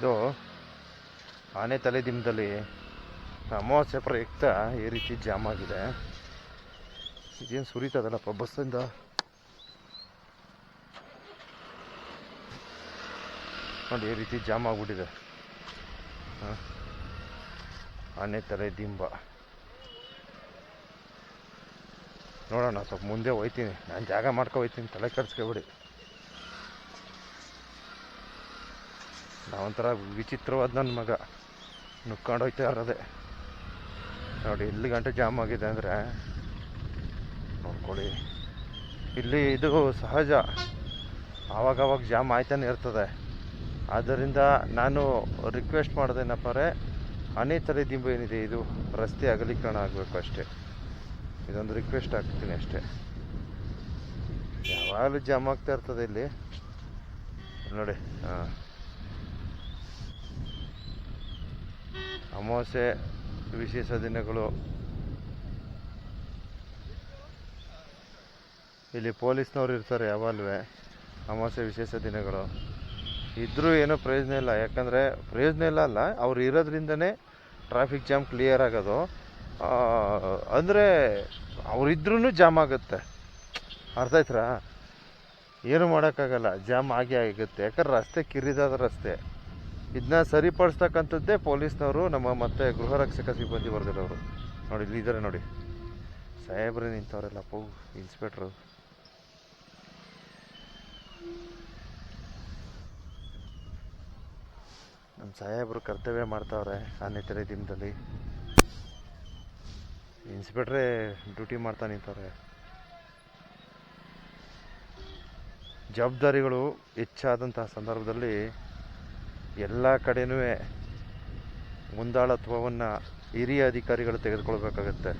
ಇದು ಆನೆ ತಲೆ ದಿಂಬದಲ್ಲಿ ಅಮಾವಾಸ್ಯೆ ಪ್ರಯುಕ್ತ ಈ ರೀತಿ ಜಾಮ್ ಆಗಿದೆ. ಇದೇನು ಸುರಿತದಲ್ಲಪ್ಪ ಬಸ್ಸಿಂದ ನೋಡಿ, ಈ ರೀತಿ ಜಾಮ್ ಆಗ್ಬಿಟ್ಟಿದೆ. ಆನೆ ತಲೆ ದಿಂಬ. ನೋಡೋಣ, ಸ್ವಲ್ಪ ಮುಂದೆ ಹೋಯ್ತೀನಿ. ನಾನು ಜಾಗ ಮಾಡ್ಕೊ ಹೋಯ್ತೀನಿ, ತಲೆ ಕೆಡ್ಸ್ಕೊಬಿಡಿ. ನಾವೊಂಥರ ವಿಚಿತ್ರವಾದ ನನ್ನ ಮಗ. ನುಕ್ಕೊಂಡು ಹೋಯ್ತಾ ಇರೋದೆ. ನೋಡಿ ಇಲ್ಲಿ ಗಂಟೆ ಜಾಮ್ ಆಗಿದೆ ಅಂದರೆ, ನೋಡ್ಕೊಳ್ಳಿ. ಇಲ್ಲಿ ಇದು ಸಹಜ. ಆವಾಗವಾಗ ಜಾಮ್ ಆಯ್ತಾನೆ ಇರ್ತದೆ. ಆದ್ದರಿಂದ ನಾನು ರಿಕ್ವೆಸ್ಟ್ ಮಾಡೋದೇನಪ್ಪ ಅಂದರೆ ಅನೇ ತಲೆ ದಿಂಬು ಏನಿದೆ, ಇದು ರಸ್ತೆ ಅಗಲೀಕರಣ ಆಗಬೇಕು ಅಷ್ಟೇ. ಇದೊಂದು ರಿಕ್ವೆಸ್ಟ್ ಆಗ್ತೀನಿ ಅಷ್ಟೇ. ಯಾವಾಗಲೂ ಜಾಮ್ ಆಗ್ತಾ ಇರ್ತದೆ ಇಲ್ಲಿ. ನೋಡಿ ಹಾಂ ಅಮಾವಾಸ್ಯೆ ವಿಶೇಷ ದಿನಗಳು. ಇಲ್ಲಿ ಪೊಲೀಸ್ನವ್ರು ಇರ್ತಾರೆ ಯಾವಾಗಲೂ. ಅಮಾವಾಸ್ಯೆ ವಿಶೇಷ ದಿನಗಳು. ಇದ್ದರೂ ಏನೂ ಪ್ರಯೋಜನ ಇಲ್ಲ. ಯಾಕಂದರೆ ಪ್ರಯೋಜನ ಇಲ್ಲ ಅಲ್ಲ, ಅವ್ರು ಇರೋದ್ರಿಂದನೇ ಟ್ರಾಫಿಕ್ ಜಾಮ್ ಕ್ಲಿಯರ್ ಆಗೋದು. ಅಂದರೆ ಅವರಿದ್ರೂ ಜಾಮ್ ಆಗುತ್ತೆ. ಅರ್ಥ ಆಯ್ತಾ ಏನು ಮಾಡೋಕ್ಕಾಗಲ್ಲ. ಜಾಮ್ ಆಗೇ ಆಗುತ್ತೆ. ಯಾಕಂದ್ರೆ ರಸ್ತೆ ಕಿರಿದಾದ ರಸ್ತೆ. ಇದನ್ನ ಸರಿಪಡಿಸ್ತಕ್ಕಂಥದ್ದೇ ಪೊಲೀಸ್ನವರು ನಮ್ಮ ಮತ್ತೆ ಗೃಹ ರಕ್ಷಕ ಸಿಬ್ಬಂದಿ ವರ್ಗದವರು. ನೋಡಿ, ಇಲ್ಲಿ ಇದ್ದಾರೆ ನೋಡಿ. ಸಾಹೇಬ್ರೆ, ನಿಂತವ್ರೆಲ್ಲ ಪೋ, ಇನ್ಸ್ಪೆಕ್ಟ್ರು. ನಮ್ಮ ಸಾಹೇಬರು ಕರ್ತವ್ಯ ಮಾಡ್ತಾವ್ರೆ ಆನೆ ತೆರೆ ದಿನದಲ್ಲಿ. ಇನ್ಸ್ಪೆಕ್ಟ್ರೇ ಡ್ಯೂಟಿ ಮಾಡ್ತಾ ನಿಂತವ್ರೆ. ಜವಾಬ್ದಾರಿಗಳು ಹೆಚ್ಚಾದಂತಹ ಸಂದರ್ಭದಲ್ಲಿ ಎಲ್ಲ ಕಡೆನೂ ಮುಂದಾಳತ್ವವನ್ನು ಹಿರಿಯ ಅಧಿಕಾರಿಗಳು ತೆಗೆದುಕೊಳ್ಬೇಕಾಗತ್ತೆ.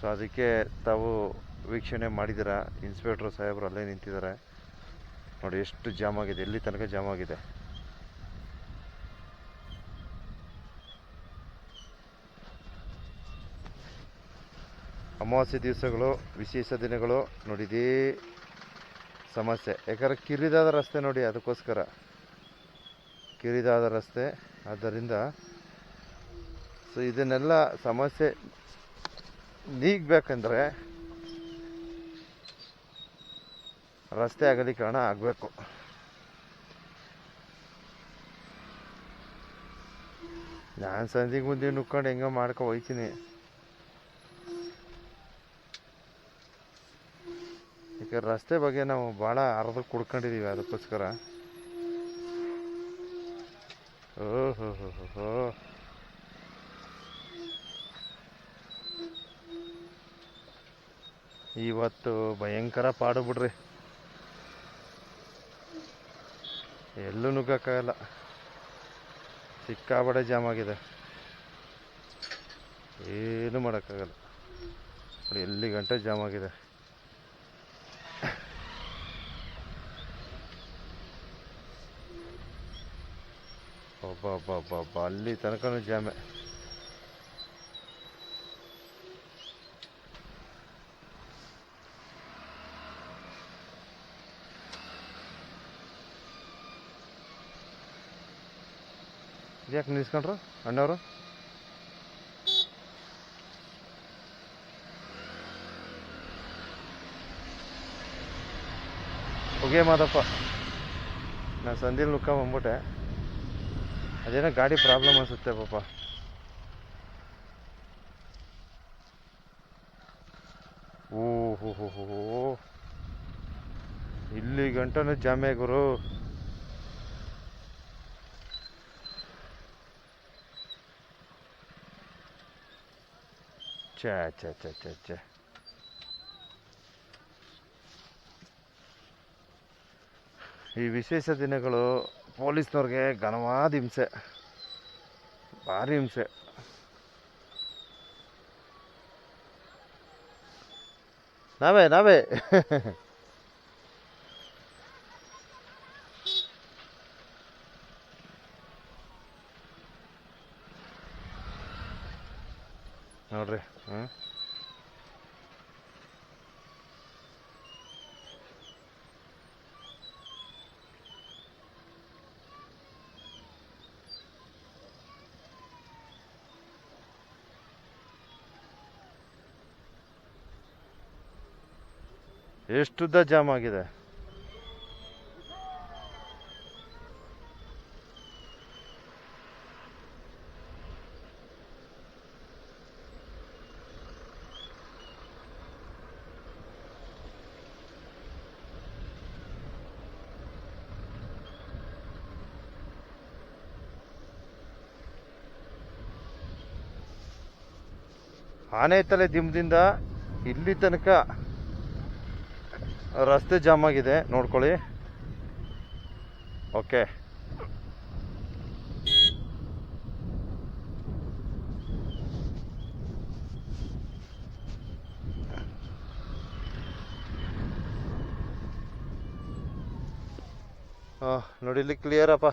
ಸೊ, ಅದಕ್ಕೆ ತಾವು ವೀಕ್ಷಣೆ ಮಾಡಿದ್ದೀರ? ಇನ್ಸ್ಪೆಕ್ಟ್ರ್ ಸಾಹೇಬರು ಅಲ್ಲೇ ನಿಂತಿದ್ದಾರೆ. ನೋಡಿ, ಎಷ್ಟು ಜಾಮ್ ಆಗಿದೆ ಎಲ್ಲಿ ತನಕ ಜಾಮ್ ಆಗಿದೆ ಅಮಾವಾಸ್ಯೆ ದಿವಸಗಳು, ವಿಶೇಷ ದಿನಗಳು. ನೋಡಿದೀ ಸಮಸ್ಯೆ. ಯಾಕಂದ್ರೆ ಕಿರಿದಾದ ರಸ್ತೆ ನೋಡಿ, ಅದಕ್ಕೋಸ್ಕರ. ಕಿರಿದಾದ ರಸ್ತೆ. ಆದ್ದರಿಂದ ಸೊ ಇದನ್ನೆಲ್ಲ ಸಮಸ್ಯೆ ನೀಗಬೇಕಂದ್ರೆ ರಸ್ತೆ ಅಗಲೀಕರಣ ಆಗಬೇಕು. ನಾನು ಸಂಜೆಗೆ ಮುಂದೆ ನುಕ್ಕೊಂಡು ಹೆಂಗೋ ಮಾಡ್ಕೊ ಹೋಯ್ತೀನಿ. ಯಾಕೆ ರಸ್ತೆ ಬಗ್ಗೆ ನಾವು ಭಾಳ ಅರ್ಧ ಕುಡ್ಕೊಂಡಿದ್ದೀವಿ ಅದಕ್ಕೋಸ್ಕರ. ಹೋ ಇವತ್ತು ಭಯಂಕರ ಪಾಡು ಬಿಡ್ರಿ. ಎಲ್ಲೂ ನುಗ್ಗಕ್ಕಾಗಲ್ಲ. ಸಿಕ್ಕಾಬಡೆ ಜಾಮ್ ಆಗಿದೆ. ಏನು ಮಾಡೋಕ್ಕಾಗಲ್ಲ. ಎಲ್ಲಿ ಗಂಟೆ ಜಾಮ್ ಆಗಿದೆ. ಒಬ್ಬ ಒಬ್ಬ ಒಬ್ಬ ಒಬ್ಬ ಅಲ್ಲಿ ತನಕನೂ ಜಾಮೆ ಯಾಕೆ ನಿಲ್ಸ್ಕೊಂಡ್ರು ಅಣ್ಣವರು ಹೊಗೆ ಮಾದಪ್ಪ ನಾನು ಸಂದಿಲ್ ನುಕ್ಕ ಬಂದ್ಬಿಟ್ಟೆ ಅದೇನೋ ಗಾಡಿ ಪ್ರಾಬ್ಲಮ್ ಅನಿಸುತ್ತೆ ಪಾಪ. ಓ ಹೋ ಹೋ ಹೋ ಹೋ. ಇಲ್ಲಿ ಗಂಟನೂ ಜಾಮೆ ಗುರು ಛೇ ಛೇ. ಈ ವಿಶೇಷ ದಿನಗಳು ಪೊಲೀಸ್ನವ್ರಿಗೆ ಘನವಾದ ಹಿಂಸೆ. ಭಾರಿ ಹಿಂಸೆ. ನಾವೇ ನಾವೇ. ನೋಡ್ರಿ ಹ್ಞೂ ಎಷ್ಟುದ್ದ ಜಾಮ್ ಆಗಿದೆ? ಆನೆ ತಲೆ ದಿಂಬದಿಂದ ಇಲ್ಲಿ ತನಕ ರಸ್ತೆ ಜಾಮ್ ಆಗಿದೆ, ನೋಡ್ಕೊಳ್ಳಿ. ಓಕೆ. ನೋಡಿ, ಇಲ್ಲಿ ಕ್ಲಿಯರಪ್ಪ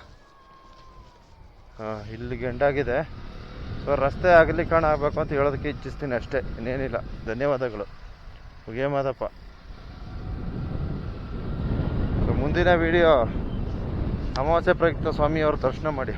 ಹಾಂ ಇಲ್ಲಿ ಗಂಡಾಗಿದೆ. ಸೊ ರಸ್ತೆ ಆಗಲಿ ಕಾಣ ಆಗಬೇಕು ಅಂತ ಹೇಳೋದಕ್ಕೆ ಇಚ್ಛಿಸ್ತೀನಿ ಅಷ್ಟೇ. ಇನ್ನೇನಿಲ್ಲ. ಧನ್ಯವಾದಗಳು. ಮುಗಿಯಮಾದಪ್ಪ ಸೊ ಮುಂದಿನ ವಿಡಿಯೋ ಅಮಾವಾಸ್ಯೆ ಪ್ರಯುಕ್ತ ಸ್ವಾಮಿಯವ್ರ ದರ್ಶನ ಮಾಡಿ.